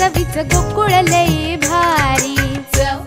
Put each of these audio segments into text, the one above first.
चवीच गोकुळ लई भारी.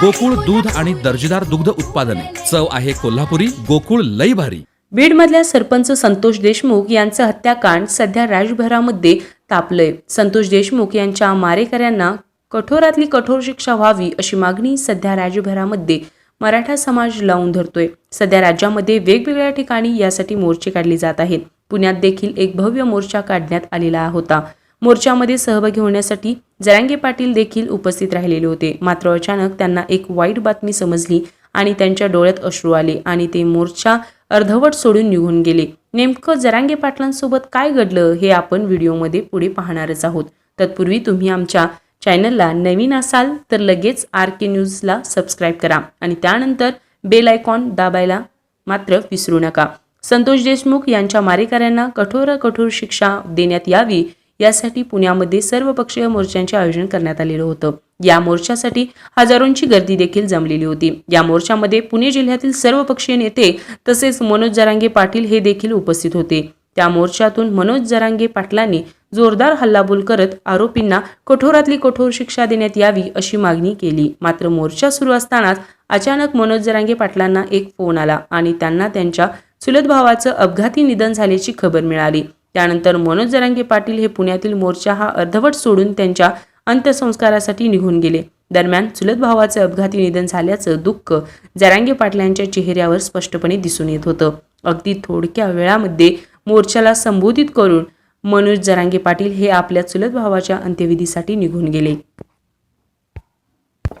गोकुळ दूध आणि दर्जेदार दुग्ध उत्पादने. चव आहे कोल्हापुरी गोकुळ लई भारी. बीडमधल्या सरपंच संतोष देशमुख यांचं हत्याकांड सध्या राज्यभरामध्ये तापलंय. संतोष देशमुख यांच्या मारेकऱ्यांना कठोरातली कठोर शिक्षा व्हावी अशी मागणी सध्या राज्यभरामध्ये मराठा समाज लावून धरतोय. सध्या राज्यामध्ये वेगवेगळ्या ठिकाणी यासाठी मोर्चे काढले जात आहेत. पुण्यात देखील एक भव्य मोर्चा काढण्यात आलेला होता. मोर्चामध्ये सहभागी होण्यासाठी जरांगे पाटील देखील उपस्थित राहिलेले होते. मात्र अचानक त्यांना एक वाईट बातमी समजली आणि त्यांच्या डोळ्यात अश्रू आले आणि ते मोर्चा अर्धवट सोडून निघून गेले. नेमकं जरांगे पाटलांसोबत काय घडलं हे आपण व्हिडिओमध्ये पुढे पाहणारच आहोत. तत्पूर्वी तुम्ही आमच्या चॅनलला नवीन असाल तर लगेच आर के न्यूजला सबस्क्राईब करा आणि त्यानंतर बेल आयकॉन दाबायला मात्र विसरू नका. संतोष देशमुख यांच्या मारेकऱ्यांना कठोर कठोर शिक्षा देण्यात यावी यासाठी पुण्यामध्ये सर्वपक्षीय मोर्चांचे आयोजन करण्यात आलेलं होतं. या मोर्चासाठी हजारोंची गर्दी देखील जमलेली होती. या मोर्चामध्ये पुणे जिल्ह्यातील सर्वपक्षीय नेते तसेच मनोज जरांगे पाटील हे देखील उपस्थित होते. त्या मोर्चातून मनोज जरांगे पाटलांनी जोरदार हल्लाबोल करत आरोपींना कठोरातली कठोर शिक्षा देण्यात यावी अशी मागणी केली. मात्र मोर्चा सुरू असतानाच अचानक मनोज जरांगे पाटलांना एक फोन आला आणि त्यांना त्यांच्या चुलत भावाचं अपघाती निधन झाल्याची खबर मिळाली. त्यानंतर मनोज जरांगे पाटील हे पुण्यातील मोर्चा हा अर्धवट सोडून त्यांच्या अंत्यसंस्कारासाठी निघून गेले. दरम्यान चुलत भावाचं अपघाती निधन झाल्याचं दुःख जरांगे पाटलांच्या चेहऱ्यावर स्पष्टपणे दिसून येत होतं. अगदी थोडक्या वेळामध्ये मोर्चाला संबोधित करून मनोज जरांगे पाटील हे आपल्या चुलत भावाच्या अंत्यविधीसाठी निघून गेले.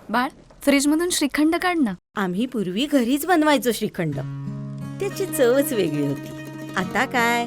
बाळ फ्रीजमधून श्रीखंड काढ ना. आम्ही पूर्वी घरीच बनवायचो श्रीखंड. त्याची चवच वेगळी होती. आता काय?